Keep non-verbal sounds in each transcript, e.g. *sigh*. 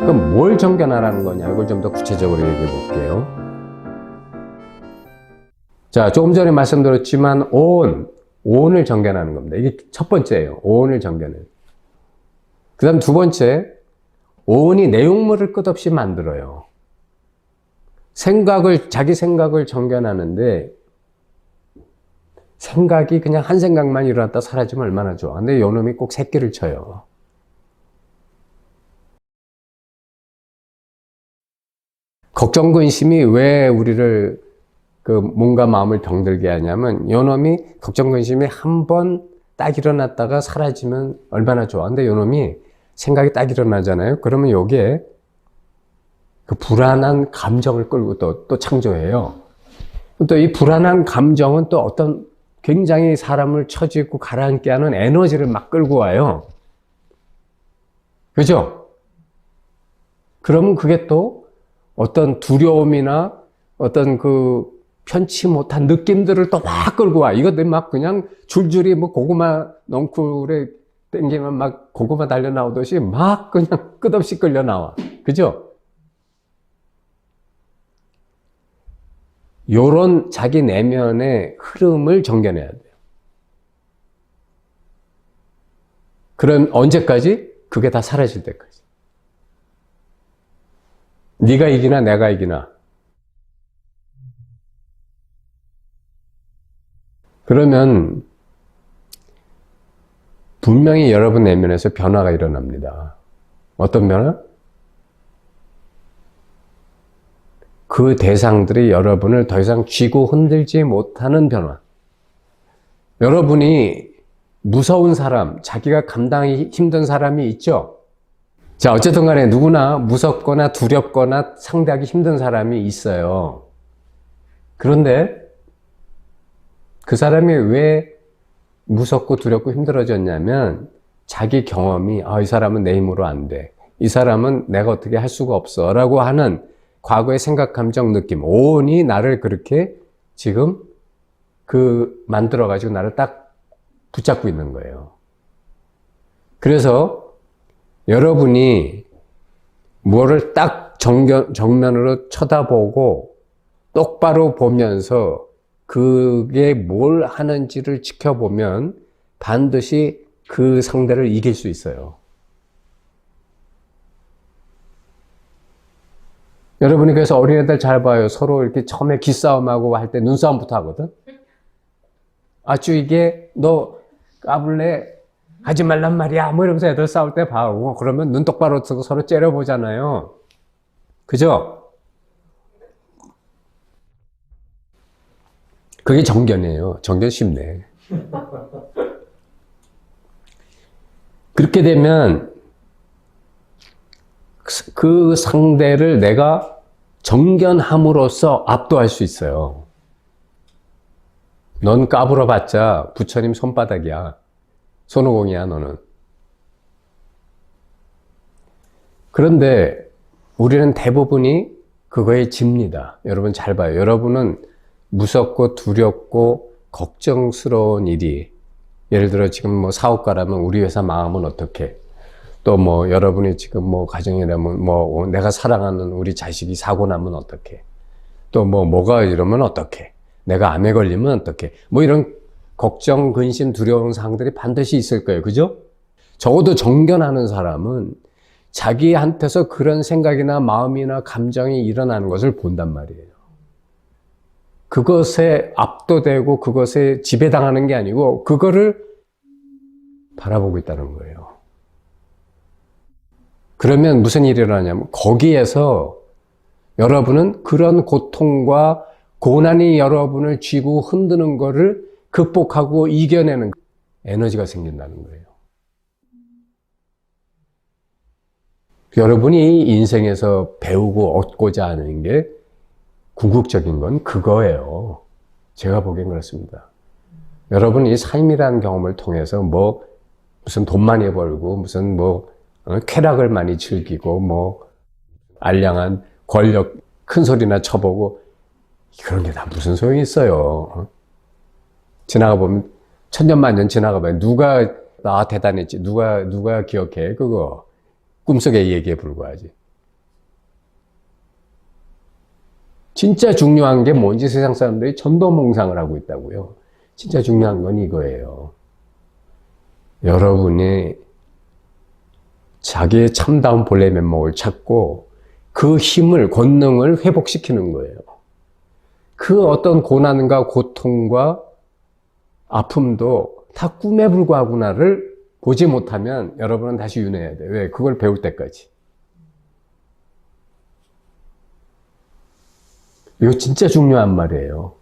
그럼 뭘 정견하라는 거냐? 이걸 좀 더 구체적으로 얘기해 볼게요. 자, 조금 전에 말씀드렸지만 온, 온을 정견하는 겁니다. 이게 첫 번째예요. 온을 정견해. 그 다음 두 번째, 온이 내용물을 끝없이 만들어요. 생각을, 자기 생각을 정견하는데, 생각이 그냥 한 생각만 일어났다 사라지면 얼마나 좋아. 근데 요 놈이 꼭 새끼를 쳐요. 걱정, 근심이 왜 우리를 그 몸과 마음을 병들게 하냐면 요 놈이 걱정, 근심이 한 번 딱 일어났다가 사라지면 얼마나 좋아. 근데 요 놈이 생각이 딱 일어나잖아요. 그러면 요게 그 불안한 감정을 끌고 또, 또 창조해요. 또 이 불안한 감정은 또 어떤 굉장히 사람을 처지고 가라앉게 하는 에너지를 막 끌고 와요. 그죠? 그러면 그게 또 어떤 두려움이나 어떤 그 편치 못한 느낌들을 또 막 끌고 와. 이것들 막 그냥 줄줄이 뭐 고구마 넝쿨에 땡기면 막 고구마 달려 나오듯이 막 그냥 끝없이 끌려 나와. 그죠? 요런 자기 내면의 흐름을 정견해야 돼요. 그럼 언제까지? 그게 다 사라질 때까지. 네가 이기나 내가 이기나. 그러면 분명히 여러분 내면에서 변화가 일어납니다. 어떤 변화? 그 대상들이 여러분을 더 이상 쥐고 흔들지 못하는 변화. 여러분이 무서운 사람, 자기가 감당하기 힘든 사람이 있죠? 자, 어쨌든 간에 누구나 무섭거나 두렵거나 상대하기 힘든 사람이 있어요. 그런데 그 사람이 왜 무섭고 두렵고 힘들어졌냐면 자기 경험이 아, 이 사람은 내 힘으로 안 돼. 이 사람은 내가 어떻게 할 수가 없어. 라고 하는 과거의 생각, 감정, 느낌. 온이 나를 그렇게 지금 그 만들어가지고 나를 딱 붙잡고 있는 거예요. 그래서 여러분이 뭐를 딱 정견, 정면으로 쳐다보고 똑바로 보면서 그게 뭘 하는지를 지켜보면 반드시 그 상대를 이길 수 있어요. 여러분이 그래서 어린애들 잘 봐요. 서로 이렇게 처음에 기싸움하고 할 때 눈싸움부터 하거든. 아주 이게 너 까불래 하지 말란 말이야. 뭐 이러면서 애들 싸울 때 봐고 그러면 눈 똑바로 뜨고 서로 째려보잖아요. 그죠? 그게 정견이에요. 정견 쉽네. 그렇게 되면 그 상대를 내가 정견함으로써 압도할 수 있어요. 넌 까불어봤자 부처님 손바닥이야. 손오공이야, 너는. 그런데 우리는 대부분이 그거에 집니다. 여러분 잘 봐요. 여러분은 무섭고 두렵고 걱정스러운 일이 예를 들어 지금 뭐 사업 가라면 우리 회사 망하면 어떡해? 또 뭐 여러분이 지금 뭐 가정이라면 뭐 내가 사랑하는 우리 자식이 사고 나면 어떡해? 또뭐 뭐가 이러면 어떡해? 내가 암에 걸리면 어떡해? 뭐 이런 걱정, 근심, 두려운 사항들이 반드시 있을 거예요. 그죠? 적어도 정견하는 사람은 자기한테서 그런 생각이나 마음이나 감정이 일어나는 것을 본단 말이에요. 그것에 압도되고 그것에 지배당하는 게 아니고 그거를 바라보고 있다는 거예요. 그러면 무슨 일이 일어나냐면 거기에서 여러분은 그런 고통과 고난이 여러분을 쥐고 흔드는 것을 극복하고 이겨내는 에너지가 생긴다는 거예요. 여러분이 인생에서 배우고 얻고자 하는 게 궁극적인 건 그거예요. 제가 보기엔 그렇습니다. 여러분 이 삶이라는 경험을 통해서 뭐 무슨 돈 많이 벌고 무슨 뭐 어, 쾌락을 많이 즐기고 뭐 알량한 권력 큰 소리나 쳐보고 그런 게 다 무슨 소용이 있어요. 어? 지나가 보면 천년만년 지나가 봐요. 누가, 아, 대단했지. 누가, 누가 기억해. 그거. 꿈속의 얘기에 불과하지. 진짜 중요한 게 뭔지 세상 사람들이 전도몽상을 하고 있다고요. 진짜 중요한 건 이거예요. 여러분이 자기의 참다운 본래 면목을 찾고 그 힘을, 권능을 회복시키는 거예요. 그 어떤 고난과 고통과 아픔도 다 꿈에 불과하구나를 보지 못하면 여러분은 다시 윤회해야 돼. 왜? 그걸 배울 때까지. 이거 진짜 중요한 말이에요.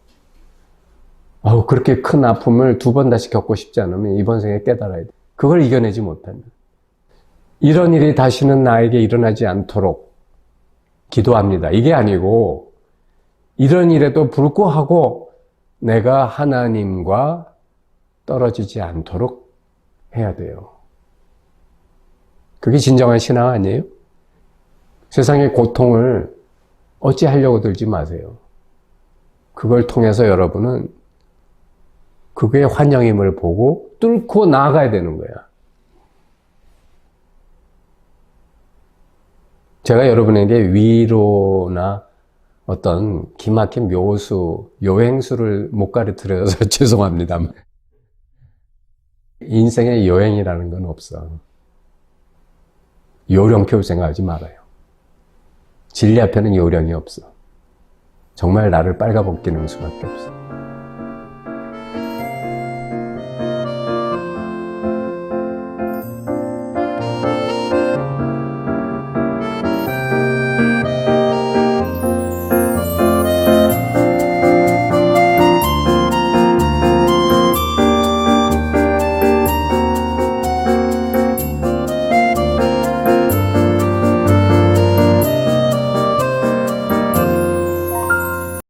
아우, 그렇게 큰 아픔을 두 번 다시 겪고 싶지 않으면 이번 생에 깨달아야 돼. 그걸 이겨내지 못하면. 이런 일이 다시는 나에게 일어나지 않도록 기도합니다. 이게 아니고, 이런 일에도 불구하고 내가 하나님과 떨어지지 않도록 해야 돼요. 그게 진정한 신앙 아니에요? 세상의 고통을 어찌하려고 들지 마세요. 그걸 통해서 여러분은 그게 환영임을 보고 뚫고 나아가야 되는 거야. 제가 여러분에게 위로나 어떤 기막힌 묘수, 요행수를 못 가르쳐서 *laughs* 죄송합니다만. 인생에 여행이라는 건 없어. 요령표 생각하지 말아요. 진리 앞에는 요령이 없어. 정말 나를 빨가벗기는 수밖에 없어.